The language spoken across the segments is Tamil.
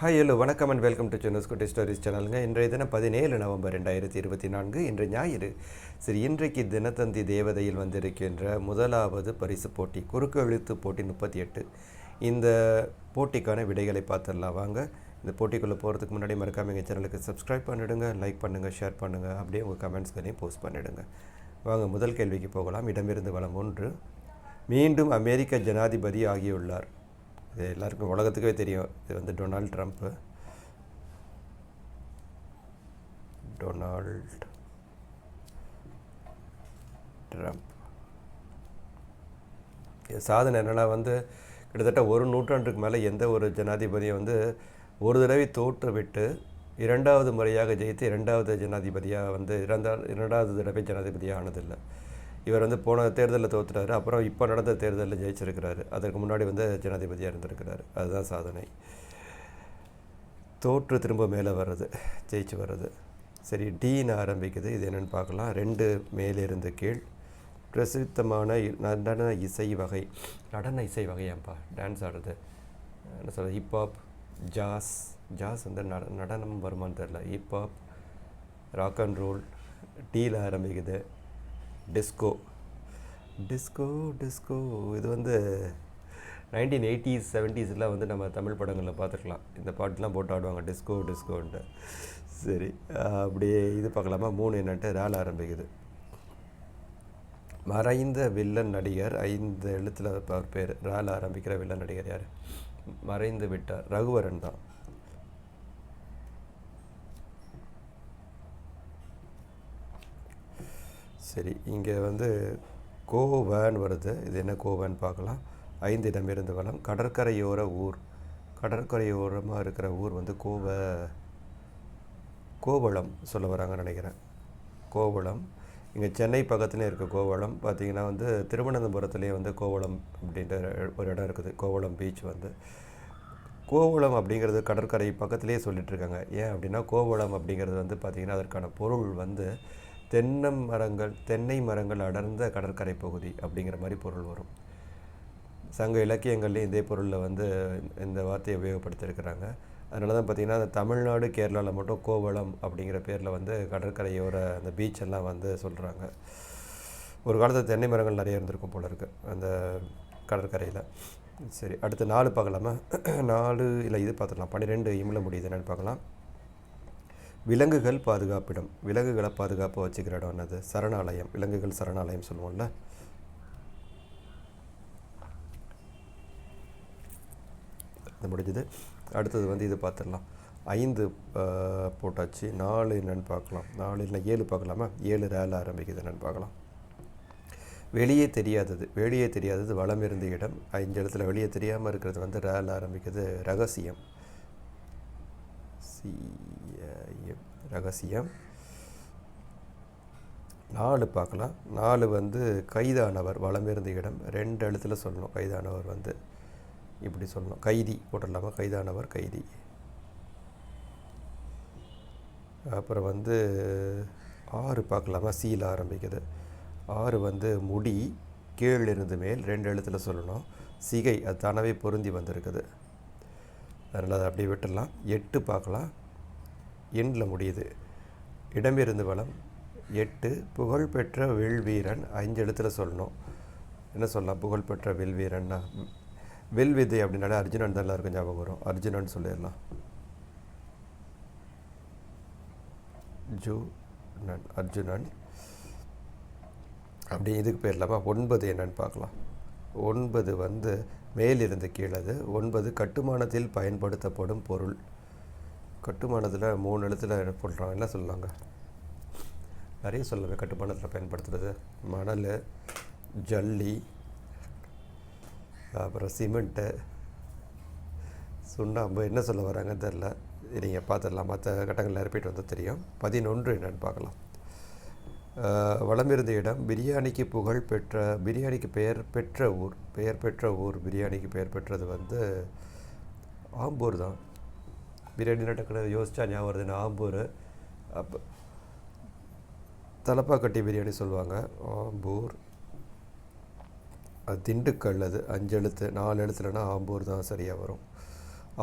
ஹாய் ஹலோ வணக்கம் and welcome to Chennai's Kutty stories சேனலுங்க இன்றைய தினம் பதினேழு நவம்பர் ரெண்டாயிரத்தி இருபத்தி நான்கு இன்று ஞாயிறு. சரி இன்றைக்கு தினத்தந்தி தேவதையில் வந்திருக்கின்ற முதலாவது பரிசு போட்டி குறுக்கு எழுத்து போட்டி முப்பத்தி எட்டு. இந்த போட்டிக்கான விடைகளை பார்த்துடலாம். வாங்க இந்த போட்டிக்குள்ளே போகிறதுக்கு முன்னாடி மறக்காம எங்கள் சேனலுக்கு சப்ஸ்கிரைப் பண்ணிவிடுங்க லைக் பண்ணுங்கள் ஷேர் பண்ணுங்கள் அப்படியே உங்கள் கமெண்ட்ஸ்களையும் போஸ்ட் பண்ணிவிடுங்க வாங்க முதல் கேள்விக்கு போகலாம். இடமிருந்து வளம் ஒன்று. மீண்டும் அமெரிக்க ஜனாதிபதி ஆகியுள்ளார். இது எல்லாருக்கும் உலகத்துக்கே தெரியும். இது வந்து டொனால்ட் ட்ரம்ப்பு டொனால்ட் ட்ரம்ப். இது சாதனை என்னென்னா வந்து கிட்டத்தட்ட ஒரு நூற்றாண்டுக்கு மேலே எந்த ஒரு ஜனாதிபதியும் வந்து ஒரு தடவை தோற்றுவிட்டு இரண்டாவது முறையாக ஜெயித்து இரண்டாவது ஜனாதிபதியாக வந்து இரண்டா இரண்டாவது தடவை ஜனாதிபதியாக ஆனதில்லை. இவர் வந்து போன தேர்தலில் தோத்துறாரு அப்புறம் இப்போ நடந்த தேர்தலில் ஜெயிச்சிருக்கிறாரு. அதற்கு முன்னாடி வந்து ஜனாதிபதியாக இருந்திருக்கிறாரு. அதுதான் சாதனை. தோற்று திரும்ப மேலே வர்றது ஜெயிச்சு வர்றது. சரி டீன்னு ஆரம்பிக்குது. இது என்னென்னு பார்க்கலாம். ரெண்டு மேலிருந்து கீழ். பிரசித்தமான நடன இசை வகை. நடன இசை வகையாம்ப்பா டான்ஸ் ஆடுறது. என்ன சொல்கிறது ஹிப்ஹாப் ஜாஸ் ஜாஸ் வந்து நட நடனம் வருமான்னு தெரில ஹிப்ஹாப் ராக் அண்ட் ரோல் டீயில் ஆரம்பிக்குது. டிஸ்கோ டிஸ்கோ டிஸ்கோ இது வந்து நைன்டீன் எயிட்டிஸ் செவன்ட்டீஸில் வந்து நம்ம தமிழ் படங்களில் பார்த்துருக்கலாம். இந்த பாட்டுலாம் போட்டு ஆடுவாங்க டிஸ்கோ டிஸ்கோன்ட்டு சரி அப்படியே இது பார்க்கலாமா? மூணு என்னன்ட்டு ரேல் ஆரம்பிக்குது. மறைந்த வில்லன் நடிகர் ஐந்து எழுத்தில் பேர். ரேல் ஆரம்பிக்கிற வில்லன் நடிகர் யார்? மறைந்து விட்டார். ரகுவரன் தான். சரி இங்கே வந்து கோவேன் வருது. இது என்ன கோவேன் பார்க்கலாம். ஐந்து இடமிருந்து வளம் கடற்கரையோர ஊர். கடற்கரையோரமாக இருக்கிற ஊர் வந்து கோவ கோவளம் சொல்ல வராங்கன்னு நினைக்கிறேன். கோவளம். இங்கே சென்னை பக்கத்துலேயே இருக்க கோவளம். பார்த்திங்கன்னா வந்து திருவனந்தபுரத்துலேயே வந்து கோவளம் அப்படின்ற ஒரு இடம் இருக்குது. கோவளம் பீச் வந்து. கோவளம் அப்படிங்கிறது கடற்கரை பக்கத்துலேயே சொல்லிகிட்ருக்காங்க ஏன் அப்படின்னா கோவளம் அப்படிங்கிறது வந்து பார்த்திங்கன்னா அதற்கான பொருள் வந்து தென்னை மரங்கள் தென்னை மரங்கள் அடர்ந்த கடற்கரை பகுதி அப்படிங்கிற மாதிரி பொருள் வரும். சங்க இலக்கியங்கள்லேயும் இதே பொருளில் வந்து இந்த வார்த்தையை உபயோகப்படுத்தியிருக்கிறாங்க. அதனால தான் பார்த்திங்கன்னா அந்த தமிழ்நாடு கேரளாவில் மட்டும் கோவளம் அப்படிங்கிற பேரில் வந்து கடற்கரையோர அந்த பீச் எல்லாம் வந்து சொல்கிறாங்க ஒரு காலத்தில் தென்னை மரங்கள் நிறைய இருந்திருக்கும் போல இருக்குது அந்த கடற்கரையில். சரி அடுத்து நாலு பார்க்கலாமா? நாலு இல்லை இது பார்த்துக்கலாம் பன்னிரெண்டு இமில முடியுது என்னென்னு பார்க்கலாம். விலங்குகள் பாதுகாப்பிடம் விலங்குகளை பாதுகாப்பாக வச்சுக்கிற இடம் என்னது? சரணாலயம் விலங்குகள் சரணாலயம் சொல்லுவோம்ல. அது முடிஞ்சது. அடுத்தது வந்து இது பார்த்துடலாம் ஐந்து போட்டாச்சு. நாலு என்னன்னு பார்க்கலாம் நாலு இல்லை ஏழு பார்க்கலாமா ஏழு ரேல ஆரம்பிக்குது என்னன்னு பார்க்கலாம் வெளியே தெரியாதது. வெளியே தெரியாதது வளம் இருந்த இடம். ஐந்து இடத்துல வெளியே தெரியாமல் இருக்கிறது வந்து ரேல ஆரம்பிக்குது ரகசியம். ரகசிய ரகசியம். நாலு பார்க்கலாம். நாலு வந்து கைதானவர் வளமிருந்த இடம். ரெண்டு எழுத்தில் சொல்லணும். கைதானவர் வந்து இப்படி சொல்லணும். கைதி போட்டுடலாமா? கைதானவர் கைதி. அப்புறம் வந்து ஆறு பார்க்கலாமா? சீல ஆரம்பிக்குது. ஆறு வந்து முடி கீழ் இருந்து மேல். ரெண்டு எழுத்தில் சொல்லணும். சிகை அது தானாகவே பொருந்தி வந்திருக்குது. அதனால் அதை அப்படியே விட்டுடலாம். எட்டு பார்க்கலாம். எண்ணில் முடியுது. இடமிருந்து வளம். எட்டு புகழ்பெற்ற வில்வீரன் அஞ்சு இடத்துல சொல்லணும். என்ன சொல்லலாம்? புகழ்பெற்ற வில்வீரன்னா வெல்விதை அப்படின்னாலே அர்ஜுனன் தான் எல்லாருக்கும் ஞாபகம் வரும். அர்ஜுனன் சொல்லிடலாம். ஜூ நன் அர்ஜுனன். அப்படி இதுக்கு பேர் இல்லாமல் ஒன்பது என்னன்னு பார்க்கலாம். ஒன்பது வந்து மேலிருந்து கீழது ஒன்பது கட்டுமானத்தில் பயன்படுத்தப்படும் பொருள். கட்டுமானத்தில் மூணு எழுத்துல போடுறாங்க என்ன சொல்லுவாங்க நிறைய சொல்லவே கட்டுமானத்தில் பயன்படுத்துறது. மணல் ஜல்லி அப்புறம் சிமெண்ட்டு சுண்ணாம்பு என்ன சொல்ல வராங்கன்னு தெரில நீங்கள் பார்த்துடலாம். மற்ற கட்டங்களில் ரிப்பீட் வந்து தெரியும். பதினொன்று என்னென்னு பார்க்கலாம். வளமிருந்த இடம் பிரியாணிக்கு புகழ் பெற்ற பிரியாணிக்கு பெயர் பெற்ற ஊர் பெயர் பெற்ற ஊர் பிரியாணிக்கு பெயர் பெற்றது வந்து ஆம்பூர் தான். பிரியாணி டக்குனு யோசிச்சா ஞாபகம் வருதுன்னா ஆம்பூர். அப்போ தலப்பாக்கட்டி பிரியாணி சொல்லுவாங்க. ஆம்பூர். அது திண்டுக்கல் அது அஞ்சு எழுத்து நாலு எழுத்துலனா ஆம்பூர் தான் சரியாக வரும்.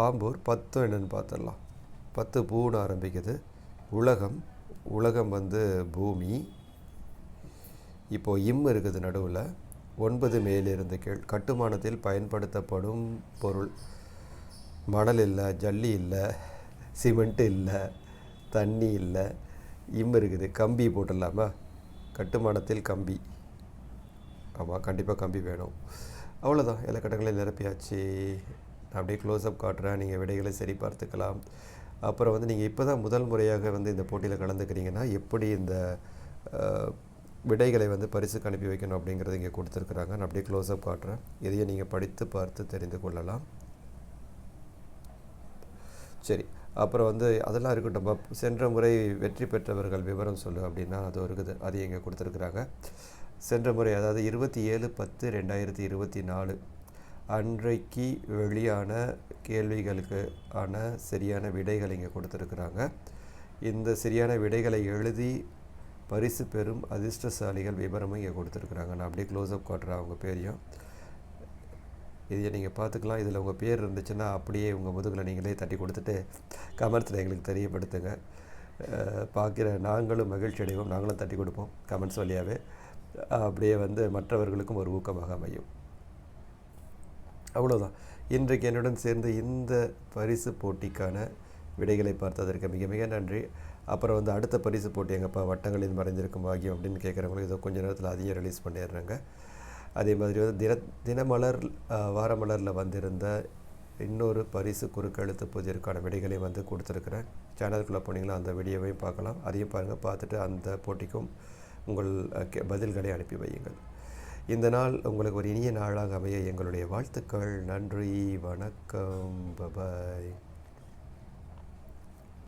ஆம்பூர் பத்து என்னென்னு பார்த்துடலாம் பத்து பூன்னு ஆரம்பிக்குது. உலகம் உலகம் வந்து பூமி. இப்போது இம் இருக்குது நடுவில். ஒன்பது மேலிருந்து கீழ். கட்டுமானத்தில் பயன்படுத்தப்படும் பொருள். மணல் இல்லை ஜல்லி இல்லை சிமெண்ட் இல்லை தண்ணி இல்லை இம் இருக்குது. கம்பி போட்டுடலாமா? கட்டுமானத்தில் கம்பி. ஆமாம் கண்டிப்பாக கம்பி வேணும். அவ்வளோதான் எல்லா கட்டங்களையும் நிரப்பியாச்சு. நான் அப்படியே க்ளோஸ்அப் காட்டுறேன். நீங்கள் விடைகளை சரி பார்த்துக்கலாம். அப்புறம் வந்து நீங்கள் இப்போ தான் முதல் முறையாக வந்து இந்த போட்டியில் கலந்துக்கிறீங்கன்னா எப்படி இந்த விடைகளை வந்து பரிசுக்கு அனுப்பி வைக்கணும் அப்படிங்கிறது இங்கே கொடுத்துருக்குறாங்க. நான் அப்படியே க்ளோஸ்அப் காட்டுறேன். இதையே நீங்கள் படித்து பார்த்து தெரிந்து கொள்ளலாம். சரி அப்புறம் வந்து அதெல்லாம் இருக்கட்டும். பப் சென்ற முறை வெற்றி பெற்றவர்கள் விவரம் சொல்லு அப்படின்னா அது இருக்குது அது இங்கே கொடுத்துருக்குறாங்க. சென்ற முறை அதாவது இருபத்தி ஏழு பத்து ரெண்டாயிரத்தி இருபத்தி நாலு அன்றைக்கு வெளியான கேள்விகளுக்கு ஆன சரியான விடைகள் இங்கே கொடுத்துருக்குறாங்க. இந்த சரியான விடைகளை எழுதி பரிசு பெறும் அதிர்ஷ்டசாலிகள் விவரமும் இங்கே கொடுத்துருக்குறாங்க. நான் அப்படியே க்ளோஸ்அப் காட்டுறேன் அவங்க பேரையும். இதை நீங்கள் பார்த்துக்கலாம். இதில் உங்கள் பேர் இருந்துச்சுன்னா அப்படியே உங்கள் முதுகில் நீங்களே தட்டி கொடுத்துட்டு கமெண்ட்ஸில் எங்களுக்கு தெரியப்படுத்துங்க. பார்க்குற நாங்களும் மகிழ்ச்சி அடைவோம். நாங்களும் தட்டி கொடுப்போம் கமெண்ட்ஸ் வழியாகவே அப்படியே வந்து மற்றவர்களுக்கும் ஒரு ஊக்கமாக அமையும். அவ்வளோதான் இன்றைக்கு என்னுடன் சேர்ந்து இந்த பரிசு போட்டிக்கான விடைகளை பார்த்ததற்கு மிக மிக நன்றி. அப்புறம் வந்து அடுத்த பரிசு போட்டி எங்கப்பா வட்டங்களில் மறைஞ்சிருக்கும் பாகியம் அப்படின்னு கேட்குறவங்களுக்கு இதோ கொஞ்ச நேரத்தில் அதையும் ரிலீஸ் பண்ணிடுறாங்க. அதே மாதிரி வந்து தின தினமலர் வாரமலரில் வந்திருந்த இன்னொரு பரிசு குறுக்கெழுத்து புதியற்கான விடைகளை வந்து கொடுத்துருக்குறேன். சேனலுக்குள்ளே போனீங்களா அந்த வீடியோவையும் பார்க்கலாம். அதையும் பாருங்கள் பார்த்துட்டு அந்த போட்டிக்கும் உங்கள் பதில்களை அனுப்பி வையுங்கள். இந்த நாள் உங்களுக்கு ஒரு இனிய நாளாக அமைய எங்களுடைய வாழ்த்துக்கள். நன்றி வணக்கம். பபாய்